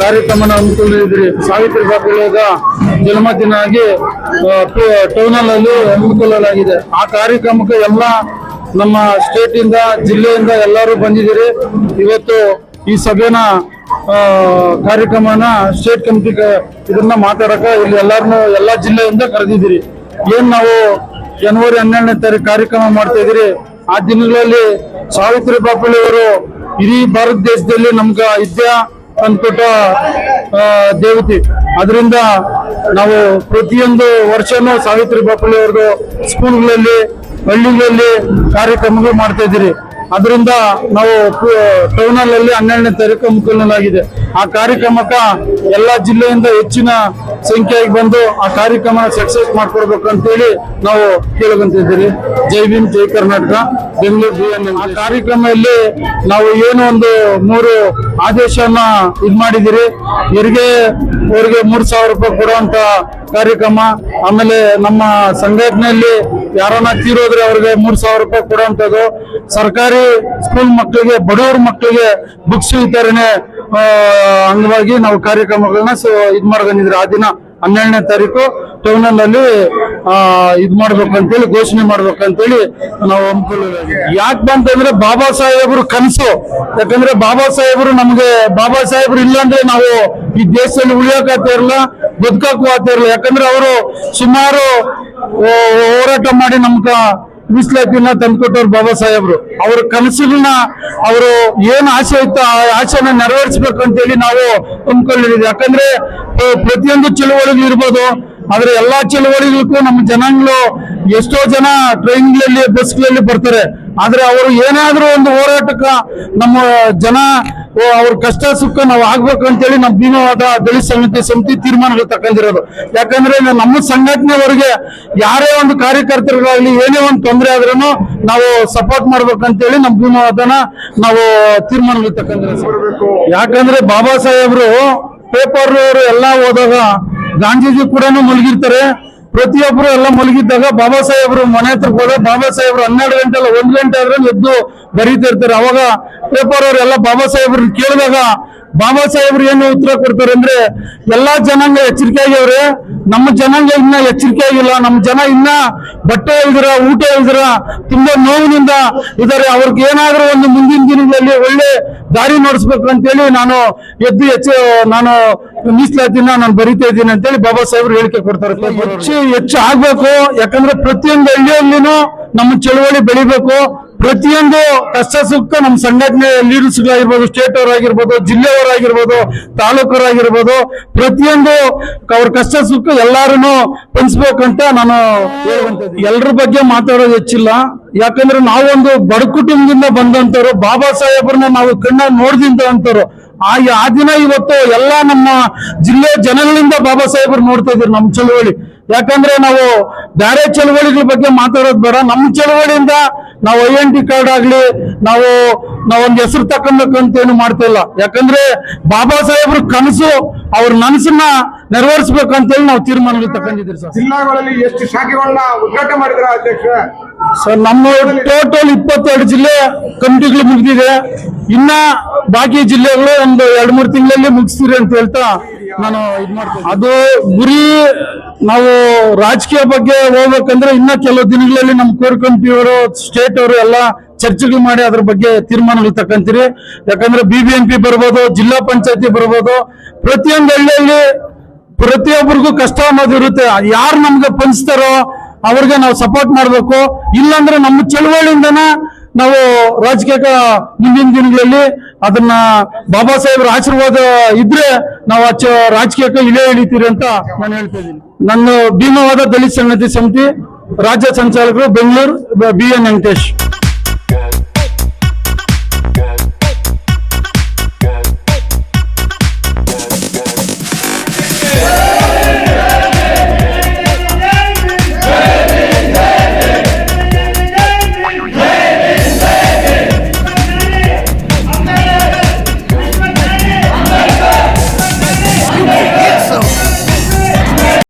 ಕಾರ್ಯಕ್ರಮನ ಹಮ್ಮಿಕೊಂಡಿದ್ರಿ ಸಾವಿತ್ರಿ ಬಾಪುಳದ ಜನ್ಮದಿನ ಆಗಿ ಟೌನ್ ಅಲ್ಲಿ ಹಮ್ಮಿಕೊಳ್ಳಲಾಗಿದೆ. ಆ ಕಾರ್ಯಕ್ರಮಕ್ಕೆ ಎಲ್ಲ ನಮ್ಮ ಸ್ಟೇಟ್ ಇಂದ ಜಿಲ್ಲೆಯಿಂದ ಎಲ್ಲರೂ ಬಂದಿದ್ದೀರಿ. ಇವತ್ತು ಈ ಸಭೆನ ಕಾರ್ಯಕ್ರಮನ ಸ್ಟೇಟ್ ಕಮಿಟಿ ಇದನ್ನ ಮಾತಾಡಕ ಇಲ್ಲಿ ಎಲ್ಲರನ್ನು ಎಲ್ಲ ಜಿಲ್ಲೆಯಿಂದ ಕರೆದಿದ್ದೀರಿ. ಏನ್ ನಾವು ಜನವರಿ ಹನ್ನೆರಡನೇ ತಾರೀಕು ಕಾರ್ಯಕ್ರಮ ಮಾಡ್ತಾ ಇದ್ದೀರಿ, ಆ ದಿನಗಳಲ್ಲಿ ಸಾವಿತ್ರಿ ಬಾಪುಳಿಯವರು ಇಡೀ ಭಾರತ ದೇಶದಲ್ಲಿ ನಮ್ಗ ವಿದ್ಯಾ ತಂದ್ಕೊಟ್ಟ ದೇವತೆ. ಅದರಿಂದ ನಾವು ಪ್ರತಿಯೊಂದು ವರ್ಷನೂ ಸಾವಿತ್ರಿ ಬಾಪುಲೆ ಅವ್ರದ್ದು ಸ್ಕೂಲ್ಗಳಲ್ಲಿ, ಹಳ್ಳಿಗಳಲ್ಲಿ ಕಾರ್ಯಕ್ರಮಗಳು ಮಾಡ್ತಾ ಇದ್ದೀರಿ. ಅದರಿಂದ ನಾವು ಟೌನಲ್ಲಿ ಹನ್ನೆರಡನೇ ತಾರೀಕು ಹಮ್ಮಿಕೊಳ್ಳಲಾಗಿದೆ ಆ ಕಾರ್ಯಕ್ರಮಕ್ಕ ಎಲ್ಲಾ ಜಿಲ್ಲೆಯಿಂದ ಹೆಚ್ಚಿನ ಸಂಖ್ಯೆಯಾಗಿ ಬಂದು ಆ ಕಾರ್ಯಕ್ರಮ ಸಕ್ಸಸ್ ಮಾಡ್ಕೊಡ್ಬೇಕು ಅಂತೇಳಿ ನಾವು ಕೇಳಕಂತಿದ್ದೀರಿ ಜೈ ಭೀಮ್, ಜೈ ಕರ್ನಾಟಕ. ಬೆಂಗಳೂರು ಬಿ ಆ ಕಾರ್ಯಕ್ರಮದಲ್ಲಿ ನಾವು ಏನು ಒಂದು ಮೂರು ಆದೇಶನ ಇದು ಮಾಡಿದಿರಿ ಹೆರಿಗೆ ಅವರಿಗೆ ಮೂರು ಸಾವಿರ ರೂಪಾಯಿ ಕೊಡುವಂತ ಕಾರ್ಯಕ್ರಮ. ಆಮೇಲೆ ನಮ್ಮ ಸಂಘಟನೆಯಲ್ಲಿ ಯಾರನ್ನ ತೀರೋದ್ರೆ ಅವ್ರಿಗೆ ಮೂರು ಸಾವಿರ ರೂಪಾಯಿ ಕೊಡುವಂಥದ್ದು. ಸರ್ಕಾರಿ ಸ್ಕೂಲ್ ಮಕ್ಕಳಿಗೆ, ಬಡವರ ಮಕ್ಕಳಿಗೆ ಬುಕ್ಸ್ ವಿತರಣೆ ಅಂಗವಾಗಿ ನಾವು ಕಾರ್ಯಕ್ರಮಗಳನ್ನ ಇದು ಮಾಡ್ಕೊಂಡಿದ್ರು ಆ ದಿನ ಹನ್ನೆರಡನೇ ತಾರೀಕು ಟೌನ್ ಅಲ್ಲಿ ಇದ್ ಮಾಡ್ಬೇಕು ಅಂತೇಳಿ ಘೋಷಣೆ ಮಾಡ್ಬೇಕು ಅಂತೇಳಿ ನಾವು ಯಾಕೆ ಬಂತಂದ್ರೆ ಬಾಬಾ ಸಾಹೇಬ್ರು ಕನಸು. ಯಾಕಂದ್ರೆ ಬಾಬಾ ಸಾಹೇಬ್ರು ನಮ್ಗೆ, ಬಾಬಾ ಸಾಹೇಬ್ರು ಇಲ್ಲಾಂದ್ರೆ ನಾವು ಈ ದೇಶದಲ್ಲಿ ಉಳಿಯಕ್ ಇರಲ್ಲ ಬದುಕಕ್ಕೂ ಆಗ್ತಿರಲ್ಲ ಯಾಕಂದ್ರೆ ಅವರು ಸುಮಾರು ಹೋರಾಟ ಮಾಡಿ ನಮ್ಗ ಮೀಸಲಾತಿನ ತಂದ್ಕೊಟ್ಟವ್ರು ಬಾಬಾ ಸಾಹೇಬ್ರು. ಅವ್ರ ಕನಸುಗಳನ್ನ ಅವರು ಏನು ಆಸೆ ಇತ್ತು ಆ ಆಸೆನ ನೆರವೇರಿಸ್ಬೇಕು ಅಂತೇಳಿ ನಾವು ತುಂಬಿಕೊಂಡಿದ್ದೀವಿ. ಯಾಕಂದ್ರೆ ಪ್ರತಿಯೊಂದು ಚಳುವಳಿಗಳು ಇರ್ಬೋದು. ಆದ್ರೆ ಎಲ್ಲಾ ಚಳುವಳಿಗಳಿಗೂ ನಮ್ಮ ಜನಾಂಗಗಳು ಎಷ್ಟೋ ಜನ ಟ್ರೈನ್ಗಳಲ್ಲಿ ಬಸ್ಗಳಲ್ಲಿ ಬರ್ತಾರೆ. ಆದ್ರೆ ಅವರು ಏನಾದ್ರೂ ಒಂದು ಹೋರಾಟಕ್ಕ ನಮ್ಮ ಜನ ಅವ್ರ ಕಷ್ಟ ಸುಖ ನಾವು ಆಗ್ಬೇಕು ಅಂತೇಳಿ ನಮ್ಮ ಭೀಮವಾದ ದಲಿತ ಸಮಿತಿ ಸಮಿತಿ ತೀರ್ಮಾನಗಳು ತಗೊಂಡಿರೋದು ಯಾಕಂದ್ರೆ ನಮ್ಮ ಸಂಘಟನೆವರೆಗೆ ಯಾರೇ ಒಂದು ಕಾರ್ಯಕರ್ತರಿಗಾಗ್ಲಿ ಏನೇ ಒಂದು ತೊಂದರೆ ಆದ್ರೂ ನಾವು ಸಪೋರ್ಟ್ ಮಾಡ್ಬೇಕಂತೇಳಿ ನಮ್ಮ ಭೀಮವಾದನ ನಾವು ತೀರ್ಮಾನಗಳು ತಗೊಂಡಿರೋದು ಯಾಕಂದ್ರೆ ಬಾಬಾ ಸಾಹೇಬ್ರು ಪೇಪರ್ ಎಲ್ಲ ಓದಾಗ ಗಾಂಧೀಜಿ ಕೂಡ ಮಲಗಿರ್ತಾರೆ ಪ್ರತಿಯೊಬ್ರು ಎಲ್ಲ ಮಲಗಿದ್ದಾಗ ಬಾಬಾ ಸಾಹೇಬ್ರು ಮನೆ ಹತ್ರ ಹೋದಾಗ ಬಾಬಾ ಸಾಹೇಬ್ರು ಹನ್ನೆರಡು ಗಂಟೆ ಅಲ್ಲ ಒಂದು ಗಂಟೆ ಆದ್ರೆ ಎದ್ದು ಬರೀತಾ ಇರ್ತಾರೆ. ಅವಾಗ ಪೇಪರ್ ಅವ್ರು ಎಲ್ಲ ಬಾಬಾ ಸಾಹೇಬ್ರು ಕೇಳಿದಾಗ ಬಾಬಾ ಸಾಹೇಬ್ರು ಏನು ಉತ್ತರ ಕೊಡ್ತಾರೆ ಅಂದ್ರೆ, ಎಲ್ಲಾ ಜನಾಂಗ ಎಚ್ಚರಿಕೆ ಆಗ್ಯವ್ರೆ ನಮ್ಮ ಜನಾಂಗ ಇನ್ನ ಎಚ್ಚರಿಕೆ ಆಗಿಲ್ಲ ನಮ್ಮ ಜನ ಇನ್ನ ಬಟ್ಟೆ ಇಲ್ದಿರ ಊಟ ಇಲ್ದಿರ ತುಂಬಾ ನೋವಿನಿಂದ ಇದಾರೆ ಅವ್ರಿಗೆ ಏನಾದ್ರೂ ಒಂದು ಮುಂದಿನ ದಿನಗಳಲ್ಲಿ ಒಳ್ಳೆ ದಾರಿ ನೋಡಿಸ್ಬೇಕು ಅಂತೇಳಿ ನಾನು ಎದ್ದು ಹೆಚ್ಚು ನಾನು ಮೀಸಲಾತಿನ ನಾನು ಬರಿತಾ ಇದ್ದೀನಿ ಅಂತೇಳಿ ಬಾಬಾ ಸಾಹೇಬ್ರು ಹೇಳಿಕೆ ಕೊಡ್ತಾರೆ. ಹೆಚ್ಚು ಹೆಚ್ಚು ಆಗ್ಬೇಕು. ಯಾಕಂದ್ರೆ ಪ್ರತಿಯೊಂದು ಹಳ್ಳಿಯಲ್ಲಿನೂ ನಮ್ಮ ಚಳುವಳಿ ಬೆಳಿಬೇಕು. ಪ್ರತಿಯೊಂದು ಕಷ್ಟ ಸುಖ ನಮ್ಮ ಸಂಘಟನೆ ಲೀಡರ್ಸ್ಗಳಾಗಿರ್ಬೋದು ಸ್ಟೇಟ್ ಅವರಾಗಿರ್ಬೋದು, ಜಿಲ್ಲೆಯವರಾಗಿರ್ಬೋದು ತಾಲೂಕರಾಗಿರ್ಬೋದು ಪ್ರತಿಯೊಂದು ಅವ್ರ ಕಷ್ಟ ಸುಖ ಎಲ್ಲಾರು ಪಂಚ್ಬೇಕಂತ ನಾನು ಎಲ್ಲರ ಬಗ್ಗೆ ಮಾತಾಡೋದು ಹೆಚ್ಚಿಲ್ಲ. ಯಾಕಂದ್ರೆ ನಾವೊಂದು ಬಡ ಕುಟುಂಬದಿಂದ ಬಂದಂತವ್ರು, ಬಾಬಾ ಸಾಹೇಬ್ರನ್ನ ನಾವು ಕಣ್ಣ ನೋಡ್ದಿಂತವಂತವ್ರು. ಆ ಆ ದಿನ ಇವತ್ತು ಎಲ್ಲ ನಮ್ಮ ಜಿಲ್ಲೆ ಜನಗಳಿಂದ ಬಾಬಾ ಸಾಹೇಬ್ರು ನೋಡ್ತಾ ಇದ್ರು ನಮ್ಮ ಚಳುವಳಿ. ಯಾಕಂದ್ರೆ ನಾವು ಬೇರೆ ಚಳುವಳಿಗಳ ಬಗ್ಗೆ ಮಾತಾಡೋದು ಬೇಡ. ನಮ್ಮ ಚಳವಳಿಯಿಂದ ನಾವು ಐ ಎನ್ ಟಿ ಕಾರ್ಡ್ ಆಗಲಿ ನಾವು ನಾವೊಂದು ಹೆಸರು ತಕ್ಕಂಬೇಕಂತ ಏನು ಮಾಡ್ತಾ ಇಲ್ಲ. ಯಾಕಂದ್ರೆ ಬಾಬಾ ಸಾಹೇಬ್ರ ಕನಸು ಅವ್ರ ನನಸನ್ನ ನೆರವೇರಿಸ್ಬೇಕಂತೇಳಿ ನಾವು ತೀರ್ಮಾನಗಳು ತಗೊಂಡಿದ್ದೀರಿ ಸರ್. ಜಿಲ್ಲಾಗಳಲ್ಲಿ ಎಷ್ಟು ಶಾಖೆಗಳನ್ನ ಉದ್ಘಾಟನೆ ಮಾಡಿದ್ರ ಅಧ್ಯಕ್ಷ? ಸರ್ ನಮ್ಮ ಟೋಟಲ್ ಇಪ್ಪತ್ತೆರಡು ಜಿಲ್ಲೆ ಕಮಿಟಿಗಳು ಮುಗಿದಿದೆ. ಇನ್ನ ಬಾಕಿ ಜಿಲ್ಲೆಗಳು ಒಂದು ಎರಡ್ ಮೂರು ತಿಂಗಳಲ್ಲಿ ಮುಗಿಸ್ತೀರಿ ಅಂತ ಹೇಳ್ತಾ ನಾನು ಇದು ಮಾಡ್ತೀನಿ ಅದು ಗುರಿ ನಾವು ರಾಜಕೀಯ ಬಗ್ಗೆ ಹೋಗ್ಬೇಕಂದ್ರೆ ಇನ್ನ ಕೆಲವು ದಿನಗಳಲ್ಲಿ ನಮ್ಮ ಕೋರ್ ಕಮಿಟಿಯವರು ಸ್ಟೇಟ್ ಅವರು ಎಲ್ಲ ಚರ್ಚೆಗಳು ಮಾಡಿ ಅದ್ರ ಬಗ್ಗೆ ತೀರ್ಮಾನಗಳು ತಕ್ಕಂತೀರಿ ಯಾಕಂದ್ರೆ ಬಿ ಬಿ ಎಂ ಬರ್ಬೋದು, ಜಿಲ್ಲಾ ಪಂಚಾಯತಿ ಬರ್ಬೋದು. ಪ್ರತಿಯೊಂದು ಹಳ್ಳಿಯಲ್ಲಿ ಪ್ರತಿಯೊಬ್ಬರಿಗೂ ಕಷ್ಟ ಅನ್ನೋದು ಇರುತ್ತೆ. ಯಾರು ನಮ್ಗೆ ಪಂಚ್ತಾರೋ ಅವ್ರಿಗೆ ನಾವು ಸಪೋರ್ಟ್ ಮಾಡಬೇಕು. ಇಲ್ಲಾಂದ್ರೆ ನಮ್ಮ ಚಳುವಳಿಯಿಂದನ ನಾವು ರಾಜಕೀಯ ಮುಂದಿನ ದಿನಗಳಲ್ಲಿ ಅದನ್ನ ಬಾಬಾ ಸಾಹೇಬ್ರ ಆಶೀರ್ವಾದ ಇದ್ರೆ ನಾವು ಅಚ್ಚ ರಾಜಕೀಯಕ್ಕೆ ಇಳೆ ಇಳಿತೀರಿ ಅಂತ ನಾನು ಹೇಳ್ತಾ ಇದ್ದೀನಿ. ನನ್ನ ಭೀಮವಾದ ದಲಿತ ಸಂಗತಿ ಸಮಿತಿ ರಾಜ್ಯ ಸಂಚಾಲಕರು ಬೆಂಗಳೂರು ಬಿ ಎನ್ ವೆಂಕಟೇಶ್.